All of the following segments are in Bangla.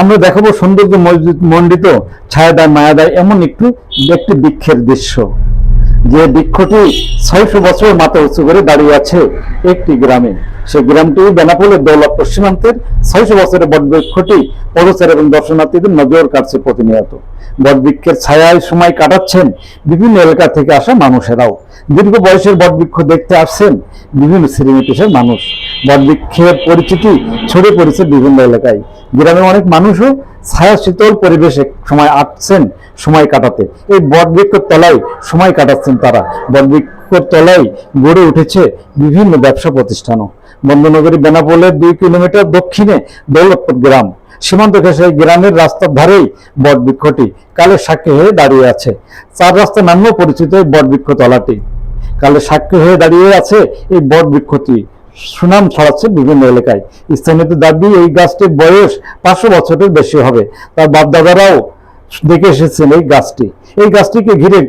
আমরা দেখাবো সৌন্দর্য মণ্ডিত, ছায়াদার, মায়াদার এমন একটু একটি বৃক্ষের দৃশ্য। যে বৃক্ষটি ছয়শো বছরের মাথা উঁচু করে দাঁড়িয়ে আছে একটি গ্রামে। সেই গ্রামটি বেনাপোলের দৌলতপুর পশ্চিমান্তের ছয়শো বছরের বটবৃক্ষটি পদচার এবং দর্শনার্থীদের নজর কাটছে প্রতিনিয়ত। বটবৃক্ষের ছায়ায় সময় কাটাচ্ছেন বিভিন্ন এলাকা থেকে আসা মানুষেরাও। দীর্ঘ বয়সের বটবৃক্ষ দেখতে আসছেন বিভিন্ন শ্রেণি পেশার মানুষ। বটবৃক্ষের পরিচিতি ছড়িয়ে পড়েছে বিভিন্ন এলাকায়। গ্রামের অনেক মানুষও ছায়া শীতল পরিবেশে সময় আসছেন সময় কাটাতে। এই বটবৃক্ষের তলায় সময় কাটাচ্ছেন তারা। বটবৃক্ষের তলায় গড়ে উঠেছে বিভিন্ন ব্যবসা প্রতিষ্ঠানও। বন্দনগরী বেনাপোলের দুই কিলোমিটার দক্ষিণে দৌলতপুর গ্রাম। সীমান্ত এই গ্রামের রাস্তার ধারেই বটবৃক্ষটি কালের সাক্ষী হয়ে দাঁড়িয়ে আছে। চার রাস্তা নামেও পরিচিত এই বটবৃক্ষ তলাটি। কালের সাক্ষী হয়ে দাঁড়িয়ে আছে এই বটবৃক্ষটি সুনাম ছড়াচ্ছে বিভিন্ন এলাকায়। স্থানীয়দের দাবি, এই গাছটির বয়স পাঁচশো বছরের বেশি হবে। তার বাপদাদারাও দেখে এসেছেন এই গাছটি। এই গাছটিকে ঘিরে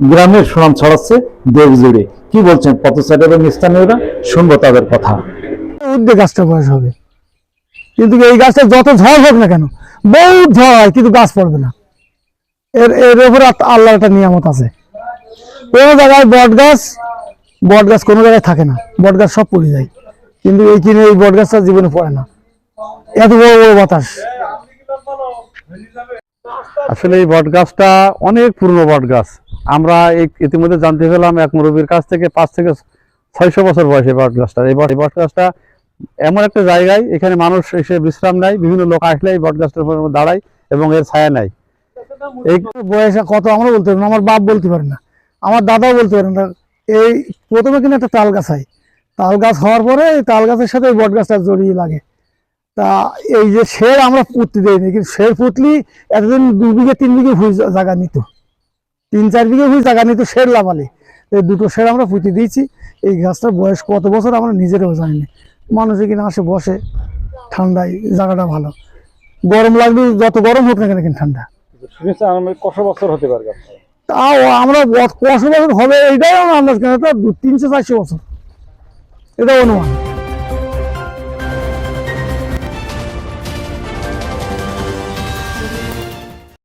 গ্রামের সুনাম ছড়াচ্ছে দেশ জুড়ে। কি বলছেন পথচারী এবং স্থানীয়রা? শুনব তাদের কথা। উদ্যোগ গাছটা বয়স হবে। কিন্তু এই গাছটা যত ঝড় হোক না কেন বহুত ঝড় হয় কিন্তু গাছ পড়বে না। এর এর উপরে আল্লাহর একটা নিয়ামত আছে। কোনো জায়গায় বট গাছ বট গাছ কোনো জায়গায় থাকে না। বট গাছ সব পড়ে যায়। কিন্তু এই কিনে এই বট গাছটা জীবনে পড়ে না। এত বড় বড় বাতাস। আসলে এই বট গাছটা অনেক পুরনো বট গাছ। আমরা ইতিমধ্যে জানতে পেলাম এক মুরব্বীর কাছ থেকে পাঁচ থেকে ছয়শো বছর বয়সে বট গাছটা এই বট গাছটা এমন একটা জায়গায় এখানে মানুষ এসে বিশ্রাম নেয়, বিভিন্ন লোক আসলে এই বট গাছটার উপর দাঁড়ায় এবং এর ছায়া নেয়। এই বয়সে কত আমরা বলতে পারি না, আমার বাপ বলতে পারে না, আমার দাদাও বলতে পারে না। এই প্রথমে কিনা একটা তাল গাছ হয়। তাল গাছ হওয়ার পরে এই তাল গাছের সাথে এই বট গাছটা জড়িয়ে লাগে। তা এই যে শের আমরা পুঁততে দেয়নি কিন্তু শের পুতলি এতদিন দু বিঘে, তিন বিঘে জায়গা নিত। তিন চার বিঘে ভুই জায়গা নিত শের লাভালে এই দুটো শের আমরা পুঁতে দিয়েছি। এই গাছটার বয়স কত বছর আমরা নিজেরাও জানি না। মানুষ এখানে আসে বসে ঠান্ডায় জায়গাটা ভালো। গরম লাগবে যত গরম হোক না কেন কিন্তু ঠান্ডা। বছর হতে পারে তাও আমরা কত বছর হবে এইটাই আমরা আন্দাজ কেন দু তিনশো চারশো বছর। এটা অনুমান।